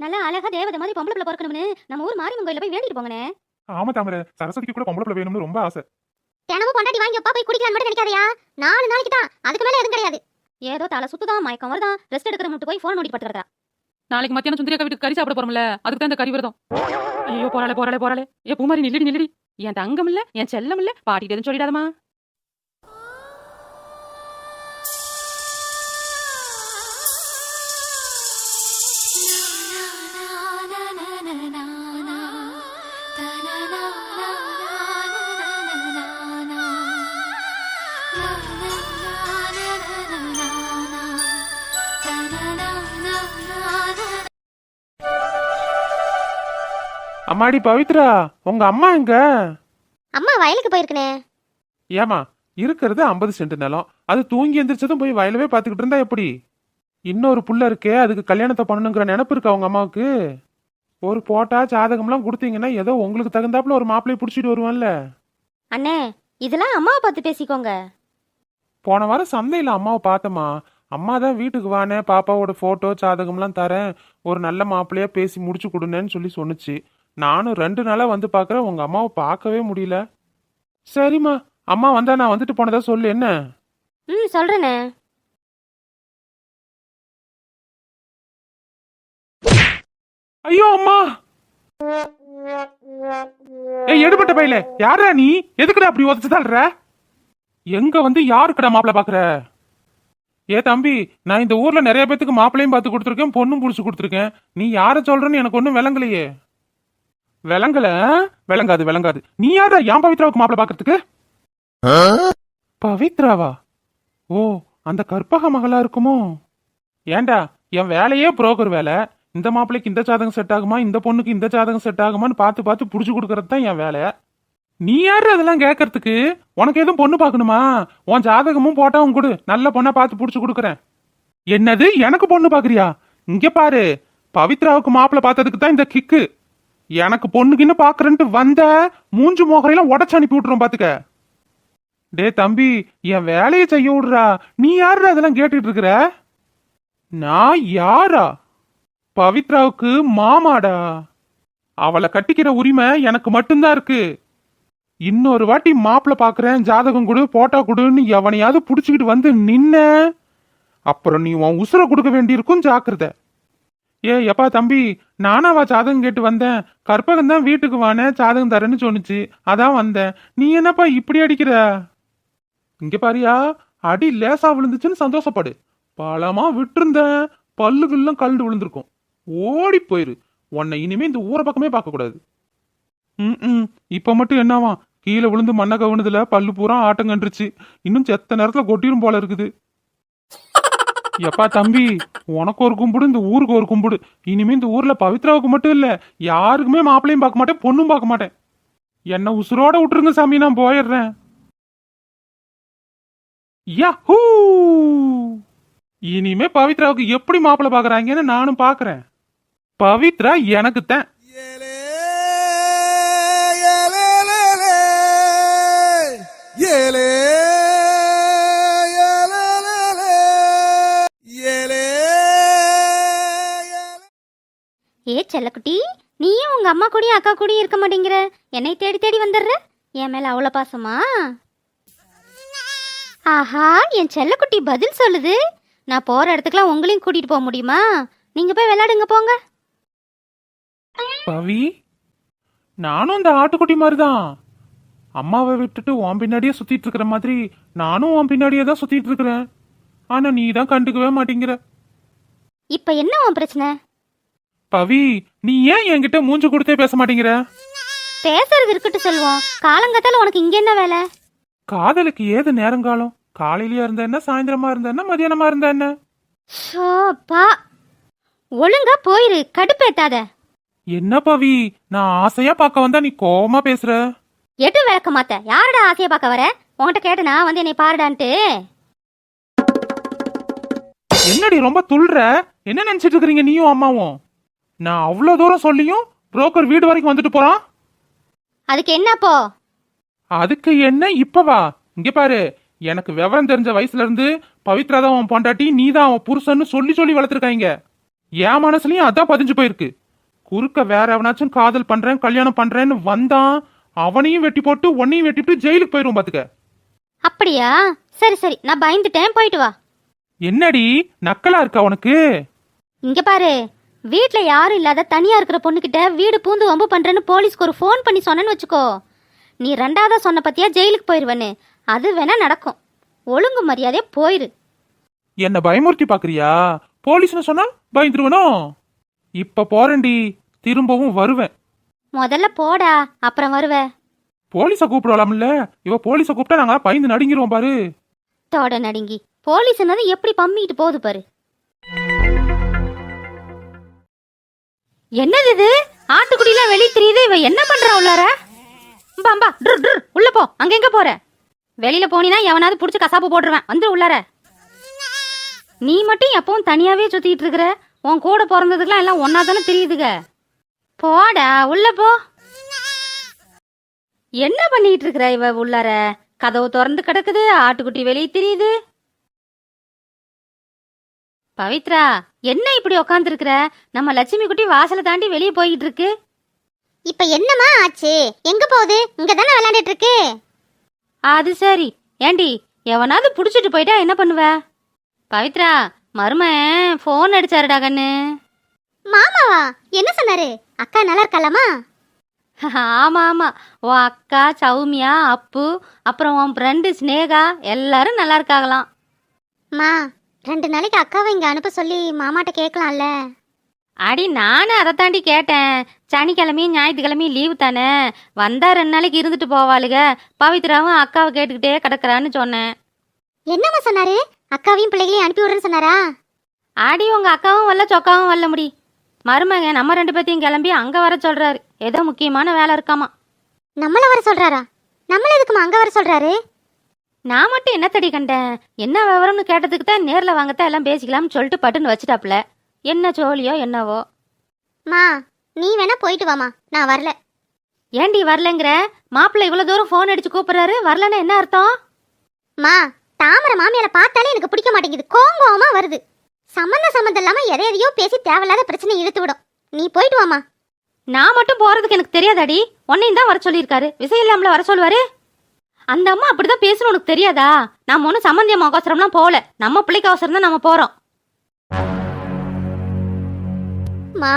நல்லா அழகா தேவதை மாதிரி பொம்பளை பிள்ளை பிறக்கணும்னு நம்ம ஊர் மாரியம்மன் கோயில போய் வேண்டிட்டு போங்கனே ஆமா தாமரை சரஸ்வதிக்கு கூட பொம்பளை பிள்ளை வேணும்னு ரொம்ப ஆசை. தினமும் பொண்டாட்டி வாங்கி அப்பா போய் குடிக்கலாம்னு மட்டும் நினைக்காதயா. நாலு நாளைக்கு தான். அதுக்கு மேல எதுவும் கிடையாது. ஏதோ தலை சுத்துதான் மயக்கம் வருதான். ரெஸ்ட் எடுக்கிற மட்டும் போய் ஃபோன் நோண்டி படுத்துறா நாளைக்கு மத்தியானம் சுந்தரிய வீட்டுக்கு கறி சாப்பிட போறோம்ல அதுக்கு தான் இந்த கறி விரதம். ஐயோ போறாளே போறாளே போறாளே. ஏ பூமாரி நில்லடி நில்லடி. என் தங்கம் இல்ல என் செல்லம் இல்ல பாட்டிட்டு எதுவும் சொல்லிடாதமா அம்மாடி பவித்ரா உங்க அம்மா எங்க? அம்மா வயலுக்கு போயிருக்கனே. ஏமா இருக்கிறது ஐம்பது சென்ட் நிலம். அது தூங்கி எந்திரிச்சதும் போய் வயலவே பார்த்துக்கிட்டு இருந்தா எப்படி? இன்னொரு புள்ள இருக்கே அதுக்கு கல்யாணத்தை பண்ணணுங்கிற நினப்பு இருக்கா உங்க அம்மாவுக்கு? ஒரு போட்டா ஜாதகம்லாம் கொடுத்தீங்கன்னா ஏதோ உங்களுக்கு தகுந்தாப்புல ஒரு மாப்பிள்ளையை பிடிச்சிட்டு வருவான்ல. அண்ணே இதெல்லாம் அம்மாவை பார்த்து பேசிக்கோங்க. போன வாரம் சந்தையில் அம்மாவை பார்த்தம்மா அம்மா தான் வீட்டுக்கு வானே பாப்பாவோட ஃபோட்டோ ஜாதகம்லாம் தரேன். ஒரு நல்ல மாப்பிள்ளையா பேசி முடிச்சு கொடுனேன்னு சொல்லி சொன்னுச்சு. நானும் ரெண்டு நாளாக வந்து பார்க்குறேன் உங்கள் அம்மாவை பார்க்கவே முடியல. சரிம்மா அம்மா வந்தா நான் வந்துட்டு போனதா சொல்லு என்ன? ம் சொல்றேனே. ஐயோ அம்மா! ஏய் எடுபட்ட பையில யாரா நீ? எதுக்குடா அப்படி உதச்சு தள்ளுற? எங்க வந்து யாருக்குடா மாப்பிள்ள பாக்குற? ஏ தம்பி நான் இந்த ஊர்ல நிறைய பேத்துக்கு மாப்பிள்ளையும் பார்த்து கொடுத்துருக்கேன் பொண்ணும் புடிச்சு கொடுத்துருக்கேன். நீ யார சொல்றன்னு எனக்கு ஒன்றும் விளங்கலையே. விளங்கல? விளங்காது விளங்காது. நீ யாரா ஏன் பவித்ராவுக்கு மாப்பிள்ள பாக்குறதுக்கு பவித்ராவா? ஓ அந்த கற்பக மகளா இருக்குமோ? ஏண்டா என் வேலையே புரோக்கர் வேலை. இந்த மாப்பிள்ளைக்கு இந்த ஜாதகம் செட் ஆகுமா? இந்த பொண்ணுக்கு இந்த ஜாதகம் செட் ஆகுமான்னு பார்த்து பார்த்து பிடிச்சி கொடுக்கறது தான் என் வேலை. நீ யாரு அதெல்லாம் கேட்கறதுக்கு உனக்கு எதுவும் பொண்ணு பார்க்கணுமா? உன் ஜாதகமும் போட்டாவும் கொடு. நல்ல பொண்ணை பார்த்து புடிச்சு கொடுக்குறேன். என்னது? எனக்கு பொண்ணு பாக்குறியா இங்க பாரு. பவித்ராவுக்கு மாப்பிள்ளை பார்த்ததுக்கு தான் இந்த கிக்கு எனக்கு பொண்ணுக்குன்னு பாக்குறேன்ட்டு வந்த மூஞ்சு மோகரையெல்லாம் உடச்சு அனுப்பி விட்டுரும் பாத்துக்க. டே தம்பி என் வேலையை செய்ய விடுறா. நீ யாரு அதெல்லாம் கேட்டுட்டு இருக்கிற? நான் யாரா? பவித்ராவுக்கு மாமாடா. அவளை கட்டிக்கிற உரிமை எனக்கு மட்டும்தான் இருக்கு. இன்னொரு வாட்டி மாப்பிள்ள பாக்குறேன் ஜாதகம் கொடு போட்டா கொடுன்னு எவனையாவது புடிச்சுக்கிட்டு வந்து நின்ன அப்புறம் நீ உன் உசுரை கொடுக்க வேண்டியிருக்கும் ஜாக்கிரதை. ஏ எப்பா தம்பி நானாவா ஜாதகம் கேட்டு வந்தேன். கற்பகம் தான் வீட்டுக்கு வானே ஜாதகம் தரேன்னு சொன்னுச்சு. அதான் வந்தேன். நீ என்னப்பா இப்படி அடிக்கிற? இங்க பாரியா அடி லேசா விழுந்துச்சுன்னு சந்தோஷப்படு. பழமா விட்டுருந்தேன். பல்லுகள்லாம் கல்டு விழுந்திருக்கும். ஓடி போயிரு. உன்னை இனிமே இந்த ஊரை பக்கமே பார்க்க கூடாது ம் இப்ப மட்டும் என்னவா கீழே விழுந்து மண்ணை கவுனதுல பல்லு பூரா ஆட்டம் கண்டுருச்சு. இன்னும் செத்த நேரத்துல கொட்டிரும் போல இருக்குது. எப்பா தம்பி உனக்கு ஒரு கும்பிடு இந்த ஊருக்கு ஒரு கும்பிடு. இனிமே இந்த ஊர்ல பவித்ராவுக்கு மட்டும் இல்ல யாருக்குமே மாப்பிளையும் பார்க்க மாட்டேன் பொண்ணும் பார்க்க மாட்டேன். என்ன உசுரோட விட்டுருங்க சாமி நான் போயிடுறேன். யஹூ இனிமே பவித்ராவுக்கு எப்படி மாப்பிள்ளை பாக்குறாங்கன்னு நானும் பாக்குறேன் பவித்ரா எனக்கு தான். ஏலே. ஏ செல்லக்குட்டி நீயும் உங்க அம்மா கூடயும் அக்கா கூடயும் இருக்க மாட்டேங்கிற? என்னை தேடி தேடி வந்துடுற? என் மேல அவ்வளோ பாசமா? ஆஹா என் செல்லக்குட்டி பதில் சொல்லுது. நான் போற இடத்துக்குலாம் உங்களையும் கூட்டிட்டு போக முடியுமா? நீங்க போய் விளையாடுங்க போங்க. பவி நானும் இந்த ஆட்டுக்குட்டி மாதிரி தான் அம்மாவை விட்டுட்டு உன் பின்னாடியே சுத்திட்டு இருக்கிற மாதிரி நானும் உன் பின்னாடியே தான் சுத்திட்டு இருக்கிறேன். ஆனா நீ தான் கண்டுக்கவே மாட்டேங்கிற. இப்ப என்ன உன் பிரச்சனை? பவி நீ ஏன் என்கிட்ட மூஞ்சு கொடுத்தே பேச மாட்டேங்கிற? பேசுறது இருக்கட்டும் செல்வம். காலங்கத்தால உனக்கு இங்க என்ன வேலை? காதலுக்கு ஏது நேரங்காலம்? காலையிலயா இருந்த என்ன சாயந்தரமா இருந்த என்ன மதியானமா இருந்த என்ன? ஷோப்பா ஒழுங்கா போயிரு கடுப்பேத்தாத. என்ன பவி நான் ஆசையா பார்க்க வந்தா நீ கோவமா பேசுற? எட்டு விளக்க மாத்த. யாரடா ஆசையை பார்க்க வர? உன்கிட்ட கேட்டனா வந்து என்னை பாருடான்ட்டு. என்னடி ரொம்ப துள்ற? என்ன நினைச்சிட்டு இருக்கிறீங்க நீயும் அம்மாவும்? நான் அவ்வளோ தூரம் சொல்லியும் புரோக்கர் வீடு வரைக்கும் வந்துட்டு போறான். அதுக்கு என்னப்போ அதுக்கு என்ன இப்பவா இங்க பாரு எனக்கு விவரம் தெரிஞ்ச வயசுல இருந்து பவித்ரா தான் அவன் பொண்டாட்டி நீ தான் அவன் புருஷன்னு சொல்லி சொல்லி வளர்த்துருக்காங்க. என் மனசுலயும் அதான் பதிஞ்சு போயிருக்கு. குறுக்க வேற எவனாச்சும் காதல் பண்றேன் கல்யாணம் பண்றேன்னு வந்தான் அவனையும் வெட்டி போட்டு உன்னையும் வெட்டிட்டு ஜெயிலுக்கு போயிரும் பாத்துக்க. அப்படியா? சரி சரி. நான் பயந்துட்டேன். போயிட்டு வா. என்னடி? நக்கலா இருக்கா உனக்கு? இங்க பாரு. வீட்ல யாரும் இல்லாத தனியா இருக்கிற பொண்ணுகிட்ட வீடு பூந்து வம்பு பண்றேன்னு போலீஸ்க்கு ஒரு ஃபோன் பண்ணி சொன்னேன்னு வச்சுக்கோ. நீ ரெண்டாவதா சொன்ன பத்தியா ஜெயிலுக்கு போயிருவன்னு. அது வேணா நடக்கும். ஒழுங்கு மரியாதையா போயிரு. என்ன பயமுறுத்தி பாக்குறியா? போலீஸ்னு சொன்னா பயந்துருவனோ? இப்ப போறேன்டி. திரும்பவும் வருவேன். முதல்ல போடா அப்புறம் வருவ. போலீஸ கூப்பிடலாம்ல இவ போலீஸ கூப்பிட்டா நாங்க பயந்து நடுங்கிருவோம் பாரு. தோட நடுங்கி. போலீஸ்னது எப்படி பம்மிட்டு போகுது பாரு. என்னது இது? ஆட்டுக்குடிலாம் வெளிய தெரியுது இவ என்ன பண்றா உள்ளார? பாம்பா ட்ரு ட்ரு உள்ள போ. அங்க எங்க போற? வெளியில போனினா எவனாவது புடிச்சு கசாப்பு போட்டுருவேன். வந்து உள்ளார. நீ மட்டும் எப்பவும் தனியாவே சுத்திட்டு இருக்கிற? உன் கூட பிறந்ததுக்கெல்லாம் எல்லாம் ஒன்னா தானே தெரியுதுங்க போடா உள்ள போ. என்ன பண்ணிட்டு இருக்கிற இவ உள்ளார? கதவு திறந்து கிடக்குது ஆட்டுக்குட்டி வெளியே தெரியுது. பவித்ரா என்ன இப்படி உக்காந்துருக்குற? நம்ம லட்சுமி குட்டி வாசலை தாண்டி வெளியே போயிட்டு இருக்கு. இப்ப என்னமா ஆச்சு? எங்க போகுது? இங்க தானே விளையாண்டுட்டு இருக்கு. அது சரி. ஏண்டி எவனாவது புடிச்சிட்டு போயிட்டா என்ன பண்ணுவ? பவித்ரா மருமன் ஃபோன் அடிச்சாருடா கண்ணு. மாமாவா? என்ன சொன்னாரு? அக்கா நல்லா இருக்கலாமா ஆமா ஆமா. உன் அக்கா சௌமியா அப்பு அப்புறம் உன் ஃப்ரெண்டு ஸ்னேகா எல்லாரும் நல்லா இருக்காங்களாம். மா ரெண்டு நாளைக்கு அக்காவை இங்க அனுப்ப சொல்லி மாமாட்ட கேட்கலாம்ல அடி நானும் அதை தாண்டி கேட்டேன். சனிக்கிழமையும் ஞாயிற்றுக்கிழமையும் லீவு தானே. வந்தா ரெண்டு நாளைக்கு இருந்துட்டு போவாளுக. பவித்ராவும் அக்காவை கேட்டுக்கிட்டே கிடக்குறான்னு சொன்னேன். என்னம்மா சொன்னாரு? அக்காவையும் பிள்ளைகளையும் அனுப்பி விடுறேன்னு சொன்னாரா? ஆடி உங்க அக்காவும் வரல சொக்காவும் வரல முடி. மருமக நம்ம ரெண்டு பேத்தையும் கிளம்பி அங்க வர சொல்றாரு. ஏதோ முக்கியமான வேலை இருக்காமா? நம்மள வர சொல்றாரா? நம்மள எதுக்குமா அங்க வர சொல்றாரு? நான் மட்டும் என்ன தடி கண்டேன்? என்ன விவரம்னு கேட்டதுக்கு தான் நேர்ல வாங்கத்தான் எல்லாம் பேசிக்கலாம்னு சொல்லிட்டு பட்டுன்னு வச்சுட்டாப்புல. என்ன சோழியோ என்னவோ? மா நீ வேணா போயிட்டு வாமா. நான் வரல. ஏண்டி வரலங்கிற? மாப்பிள்ளை இவ்வளவு தூரம் ஃபோன் அடிச்சு கூப்பிடுறாரு. வரலன்னா என்ன அர்த்தம்? மா தாமரை மாமியால பார்த்தாலே எனக்கு பிடிக்க மாட்டேங்குது. கோங்கோமா வருது. சம்மந்த சம்மந்தம் இல்லாம எதை எதையோ பேசி தேவையில்லாத பிரச்சனை இழுத்து விடும். நீ போயிட்டு வாமா நான் மட்டும் போறதுக்கு எனக்கு தெரியாதாடி? உன்னையும் தான் வர சொல்லியிருக்காரு. விஷயம் இல்லாமல வர சொல்லுவாரு? அந்த அம்மா அப்படிதான் பேசணும் உனக்கு தெரியாதா? நம்ம ஒன்றும் சம்மந்தி அம்மா அவசரம்லாம் போகல. நம்ம பிள்ளைக்கு அவசரம் தான் நம்ம போறோம். மா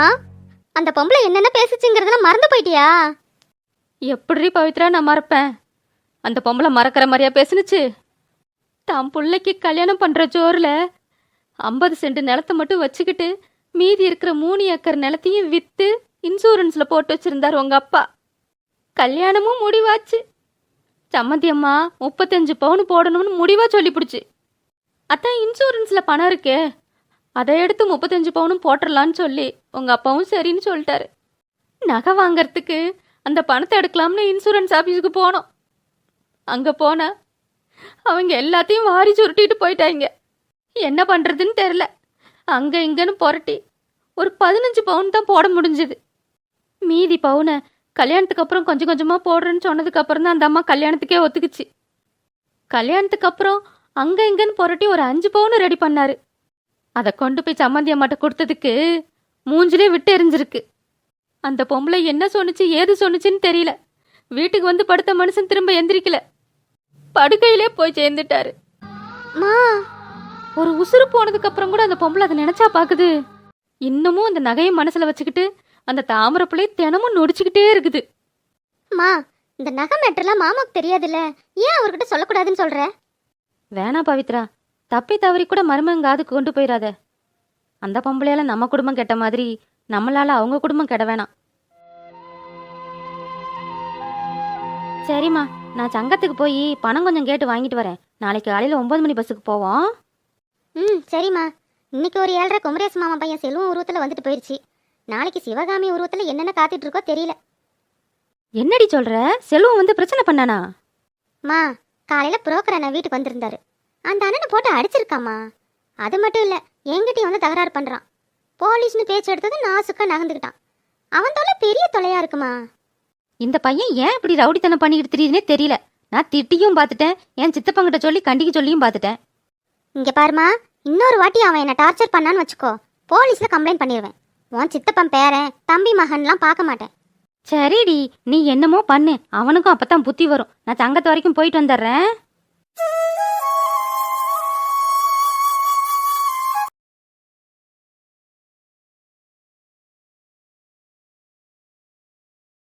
அந்த பொம்பளை என்னென்ன பேசுச்சுங்கிறதெல்லாம் மறந்து போயிட்டியா? எப்படி பவித்ரா நான் மறப்பேன். அந்த பொம்பளை மறக்கிற மாதிரியா பேசுனுச்சு? தான் பிள்ளைக்கு கல்யாணம் பண்ற ஜோர்ல ஐம்பது சென்ட் நிலத்தை மட்டும் வச்சுக்கிட்டு மீதி இருக்கிற மூணு ஏக்கர் நிலத்தையும் விற்று இன்சூரன்ஸில் போட்டு வச்சுருந்தார் உங்கள் அப்பா. கல்யாணமும் முடிவாச்சு. சம்மந்தி அம்மா முப்பத்தஞ்சு பவுன் போடணும்னு முடிவாக சொல்லி பிடிச்சு அதான் இன்சூரன்ஸில் பணம் இருக்கே. அதை எடுத்து முப்பத்தஞ்சு பவுனும் போட்டுடலான்னு சொல்லி உங்கள் அப்பாவும் சரின்னு சொல்லிட்டாரு. நகை வாங்கறதுக்கு அந்த பணத்தை எடுக்கலாம்னு இன்சூரன்ஸ் ஆஃபீஸுக்கு போனோம். அங்கே போனால் அவங்க எல்லாத்தையும் வாரி சுருட்டிட்டு போயிட்டாங்க. என்ன பண்ணுறதுன்னு தெரில அங்கே இங்கேன்னு புரட்டி ஒரு பதினஞ்சு பவுன் தான் போட முடிஞ்சுது. மீதி பவுனை கல்யாணத்துக்கு அப்புறம் கொஞ்சம் கொஞ்சமாக போடுறேன்னு சொன்னதுக்கப்புறம் தான் அந்த அம்மா கல்யாணத்துக்கே ஒத்துக்குச்சு. கல்யாணத்துக்கு அப்புறம் அங்கே இங்கேன்னு புரட்டி ஒரு அஞ்சு பவுன் ரெடி பண்ணார். அதை கொண்டு போய் சம்மந்தி அம்மாட்ட கொடுத்ததுக்கு மூஞ்சிலே விட்டு எரிஞ்சிருக்கு. அந்த பொம்பளை என்ன சொன்னுச்சு ஏது சொன்னுச்சுன்னு தெரியல. வீட்டுக்கு வந்து படுத்த மனுஷன் திரும்ப எந்திரிக்கல. படுக்கையிலே போய் சேர்ந்துட்டாரு. மா ஒரு உசுறு போனதுக்கு அப்புறம் கூட அந்த பொம்பளை அதை நினைச்சா பாக்குது. இன்னமும் அந்த நகையை மனசுல வச்சுக்கிட்டு அந்த தாமரை பிள்ளை தினமும் நொடிச்சுக்கிட்டே இருக்குது. மா இந்த நகை மேட்டர்லாம் மாமாக்கு தெரியாதுல்ல. ஏன் அவர்கிட்ட சொல்லக்கூடாதுன்னு சொல்ற? வேணாம் பவித்ரா தப்பி தவறி கூட மருமங்காது கொண்டு போயிடாத அந்த பொம்பளையால நம்ம குடும்பம் கெட்ட மாதிரி நம்மளால அவங்க குடும்பம் கெட வேணாம். சரிம்மா நான் சங்கத்துக்கு போய் பணம் கொஞ்சம் கேட்டு வாங்கிட்டு வரேன். நாளைக்கு காலையில் ஒன்பது மணி பஸ்ஸுக்கு போவோம். ம் சரிம்மா. இன்னைக்கு ஒரு ஏழரை குமரேச மாமா பையன் செல்வம் உருவத்தில் வந்துட்டு போயிடுச்சு நாளைக்கு சிவகாமி உருவத்தில் என்னென்ன காத்துட்டு இருக்கோ தெரியல. என்னடி சொல்ற? செல்வம் வந்து பிரச்சனை பண்ணானா? மா காலையில் புரோக்கர் அண்ணன் வீட்டுக்கு வந்திருந்தாரு. அந்த அண்ணனை போட்டு அடிச்சிருக்காம்மா. அது மட்டும் இல்லை என்கிட்டயும் வந்து தகராறு பண்ணுறான் போலீஸ்னு பேச்சு எடுத்தது நாசுக்கா நகர்ந்துக்கிட்டான். அவன் தொலை பெரிய தொலையா இருக்குமா? இந்த பையன் ஏன் இப்படி ரவுடித்தனம் பண்ணிக்கிட்டு தெரியுதுனே தெரியல? நான் திட்டியும் பார்த்துட்டேன் என் சித்தப்பங்கிட்ட சொல்லி கண்டிக்க சொல்லியும் பார்த்துட்டேன். இங்க பாருமா இன்னொரு வாட்டி அவன் என்னை டார்ச்சர் பண்ணான்னு வச்சுக்கோ. போலீஸில் கம்ப்ளைண்ட் பண்ணிடுவேன் உன் சித்தப்பன் பேரன் தம்பி மகன்லாம் பார்க்க மாட்டேன். சரிடி நீ என்னமோ பண்ணு. அவனுக்கும் அப்பதான் புத்தி வரும். நான் தங்கத்து வரைக்கும் போயிட்டு வந்துடுறேன்.